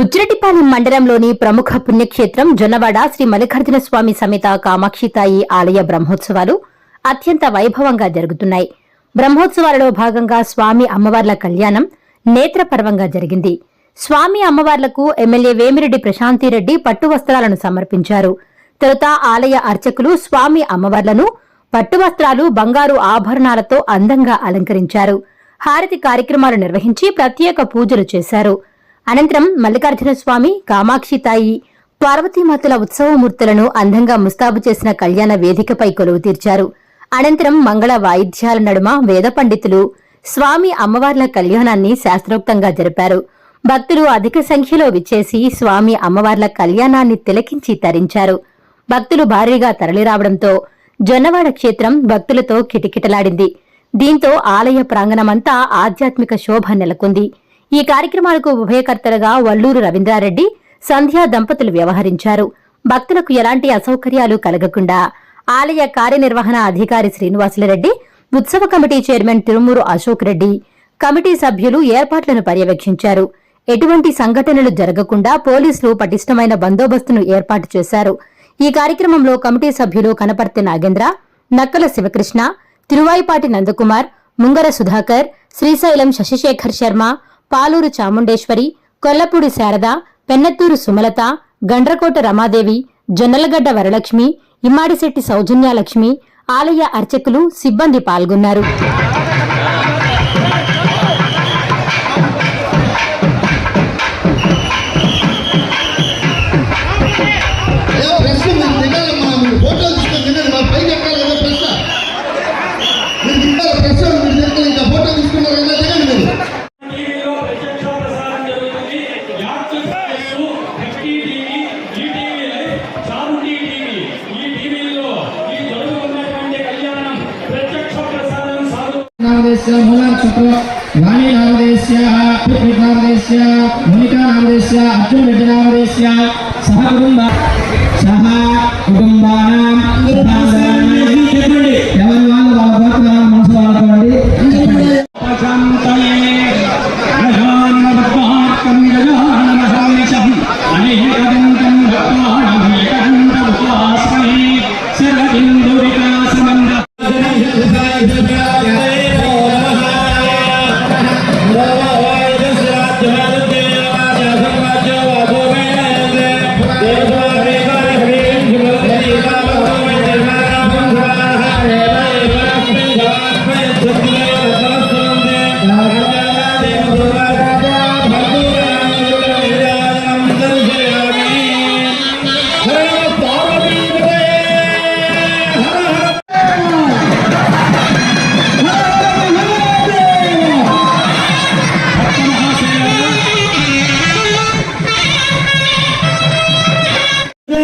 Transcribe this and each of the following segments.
బుజ్జిరెడ్డిపాలెం మండలంలోని ప్రముఖ పుణ్యక్షేత్రం జొన్నవాడ శ్రీ మల్లికార్జున స్వామి సమేత కామాక్షితాయి ఆలయ బ్రహ్మోత్సవాలు అత్యంత వైభవంగా జరుగుతున్నాయి. బ్రహ్మోత్సవాలలో భాగంగా స్వామి అమ్మవార్ల కళ్యాణం నేత్రపర్వంగా జరిగింది. స్వామి అమ్మవార్లకు ఎమ్మెల్యే వేమిరెడ్డి ప్రశాంతిరెడ్డి పట్టు వస్త్రాలను సమర్పించారు. తొలుత ఆలయ అర్చకులు స్వామి అమ్మవార్లను పట్టు వస్త్రాలు బంగారు ఆభరణాలతో అందంగా అలంకరించారు. హారతి కార్యక్రమాలు నిర్వహించి ప్రత్యేక పూజలు చేశారు. అనంతరం మల్లికార్జున స్వామి కామాక్షి తాయి పార్వతీమాతల ఉత్సవమూర్తులను అందంగా ముస్తాబు చేసిన కళ్యాణ వేదికపై కొలువు తీర్చారు. అనంతరం మంగళ వాయిద్యాల నడుమ వేద పండితులు స్వామి అమ్మవార్ల కళ్యాణాన్ని శాస్త్రోక్తంగా జరిపారు. భక్తులు అధిక సంఖ్యలో విచ్చేసి స్వామి అమ్మవార్ల కళ్యాణాన్ని తిలకించి తరించారు. భక్తులు భారీగా తరలిరావడంతో జొన్నవాడ క్షేత్రం భక్తులతో కిటకిటలాడింది. దీంతో ఆలయ ప్రాంగణమంతా ఆధ్యాత్మిక శోభ నెలకొంది. ఈ కార్యక్రమాలకు ఉభయకర్తలుగా వల్లూరు రవీంద్రారెడ్డి సంధ్యా దంపతులు వ్యవహరించారు. భక్తులకు ఎలాంటి అసౌకర్యాలు కలగకుండా ఆలయ కార్యనిర్వహణ అధికారి శ్రీనివాసులరెడ్డి ఉత్సవ committee chairman Tirumuru Ashok Reddy committee సభ్యులు ఏర్పాట్లను పర్యవేక్షించారు. ఎటువంటి సంఘటనలు జరగకుండా పోలీసులు పటిష్టమైన బందోబస్తును ఏర్పాటు చేశారు. ఈ కార్యక్రమంలో కమిటీ సభ్యులు కనపర్తి నాగేంద్ర నక్కల శివకృష్ణ తిరువాయిపాటి నందకుమార్ ముంగర సుధాకర్ శ్రీశైలం శశిశేఖర్ శర్మ పాలూరు చాముండేశ్వరి కొల్లపూడి శారద పెన్నత్తూరు సుమలత గండ్రకోట రమాదేవి జొన్నలగడ్డ వరలక్ష్మి ఇమ్మాడిశెట్టి సౌజన్యాలక్ష్మి ఆలయ అర్చకులు సిబ్బంది పాల్గొన్నారు. అయ్యో మునికా నామదేశ్య అర్జున్ రెడ్డి నామదేశ్య సహ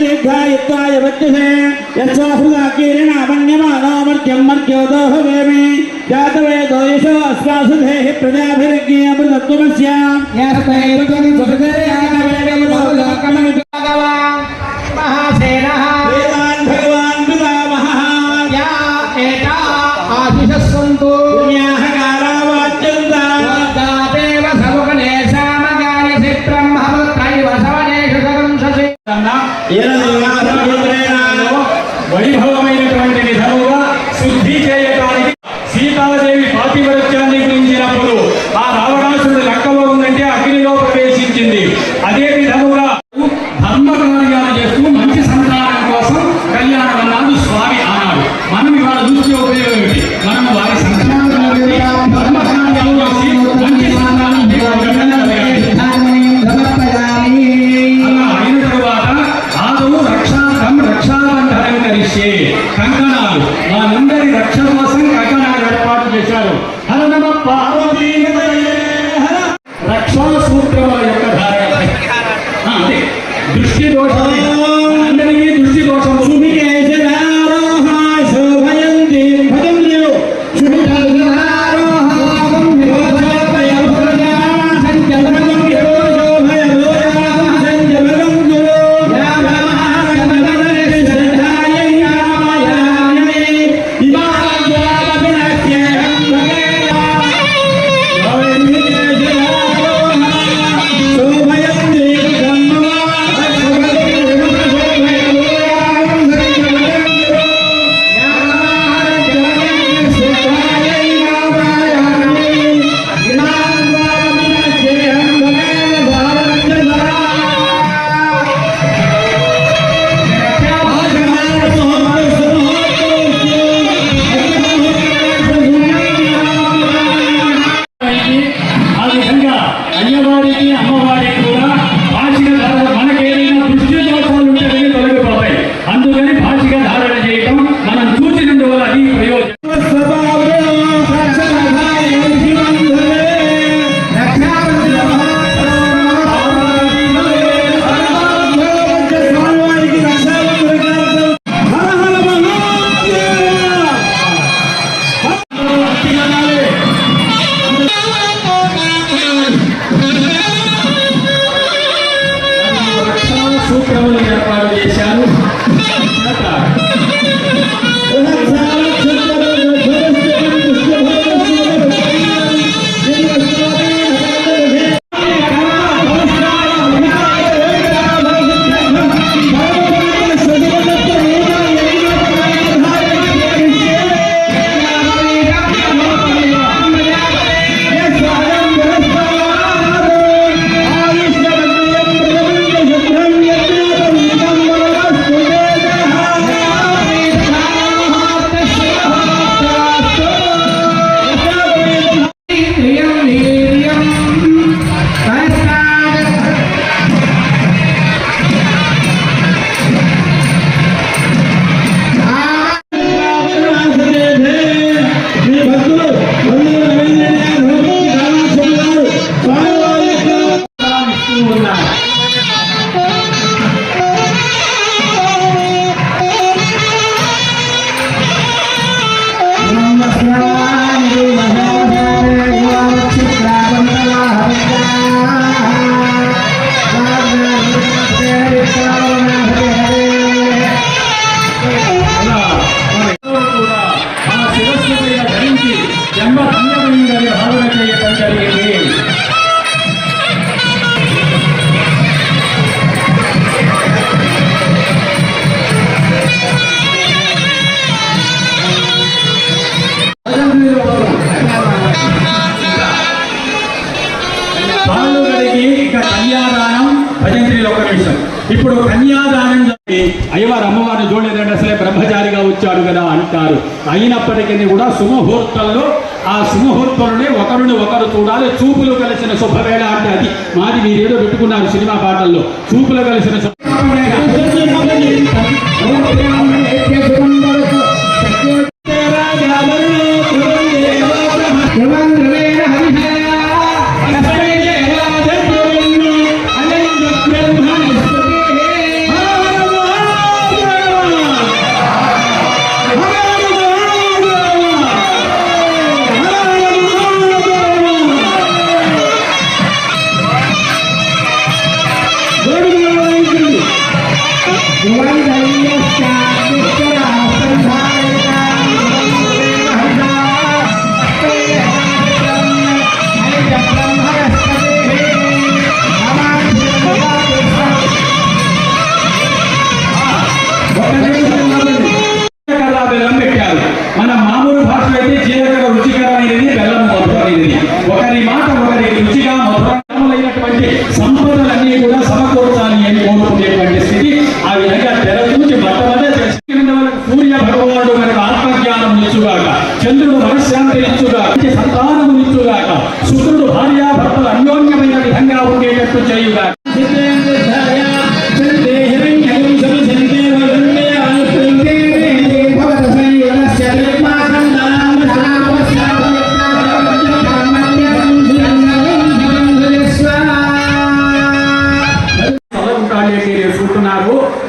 दीर्घायुत्वाय वच्चसे यस्वाहृदाकीर्णामन्यमानो मर्त्यं मर्त्योदोह वेमि जातवेदो ಏನಂದ್ರೆ కారు అయినప్పటికీ కూడా సుముహూర్తంలో ఆ సుముహూర్తంలోనే ఒకరిని ఒకరు చూడాలి. చూపులు కలిసిన శుభవేళ అంటే అది. మాది మీరేదో పెట్టుకున్నారు సినిమా పాటల్లో. చూపులు కలిసిన శుభ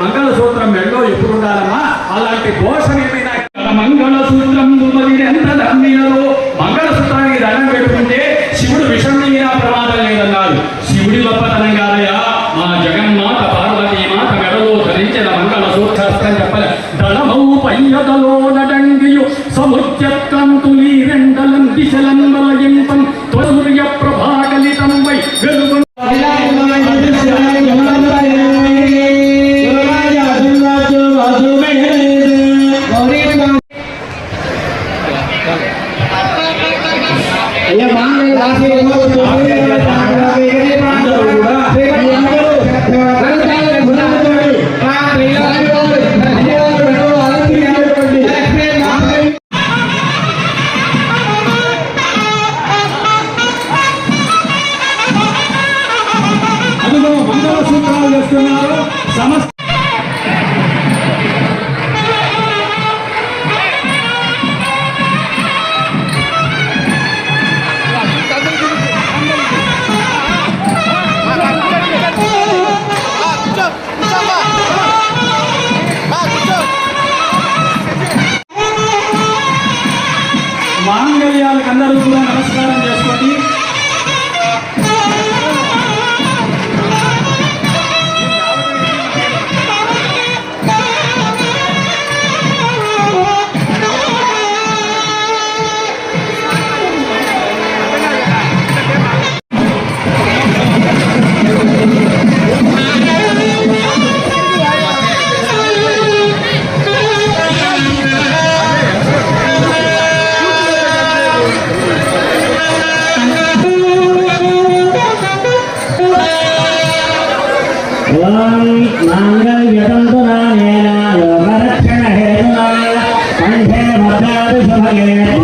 మంగళసూత్రం మెళ్ళో ఎప్పుడు ఉండాలమ్మా? అలాంటి పోషణ ఏమైనా మంగళసూత్రం ఎంత ధన్యలో వినతులు చేస్తున్నారు సమస్త माङ्गल्यतन्तुना योगरक्षणहेतुना कण्ठे मध्यादिशुभगे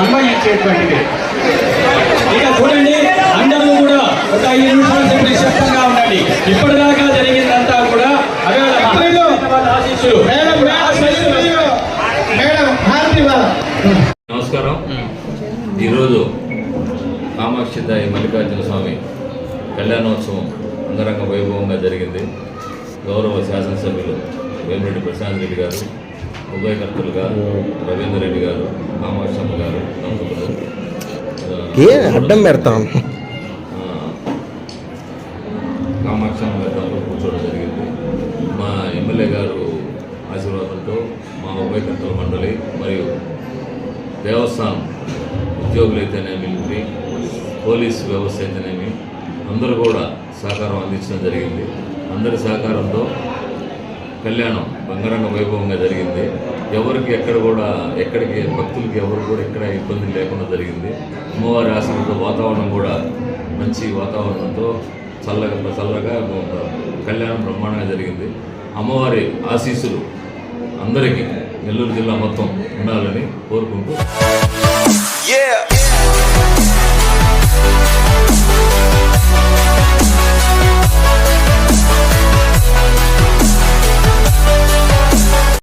అన్వయించేటువంటిది ఇక చూడండి అందరూ కూడా ఒక ఐదు నిమిషాలు నిశ్శబ్దంగా ఉండండి. ఇప్పటిదాకా జరిగిందంతా కూడా నమస్కారం. ఈరోజు కామాక్షిదాయ మల్లికార్జున స్వామి కళ్యాణోత్సవం అంగరంగ వైభవంగా జరిగింది. గౌరవ శాసనసభ్యులు వేమిరెడ్డి ప్రశాంత్ రెడ్డి గారు ఉభయకర్తలుగా రవీందర్ రెడ్డి గారు కామాక్షమ్మ గారు దంపతులు ఏ అడ్డం పెడతాం? కామాక్షమ్మ గారి దంపతులు కూర్చోవడం జరిగింది. మా ఎమ్మెల్యే గారు ఆశీర్వాదంతో మా ఉభయకర్తల మండలి మరియు దేవస్థానం ఉద్యోగులు అయితేనేమి పోలీస్ వ్యవస్థ అయితేనేమి అందరూ కూడా సహకారం అందించడం జరిగింది. అందరి సహకారంతో కళ్యాణం బంగారంగ వైభవంగా జరిగింది. ఎవరికి ఎక్కడ కూడా ఎక్కడికి భక్తులకి ఎవరు కూడా ఎక్కడ ఇబ్బంది లేకుండా జరిగింది. అమ్మవారి ఆశ్రమంలో వాతావరణం కూడా మంచి వాతావరణంతో చల్లగా చల్లగా కళ్యాణం బ్రహ్మాండంగా జరిగింది. అమ్మవారి ఆశీస్సులు అందరికీ నెల్లూరు జిల్లా మొత్తం ఉండాలని కోరుకుంటూ.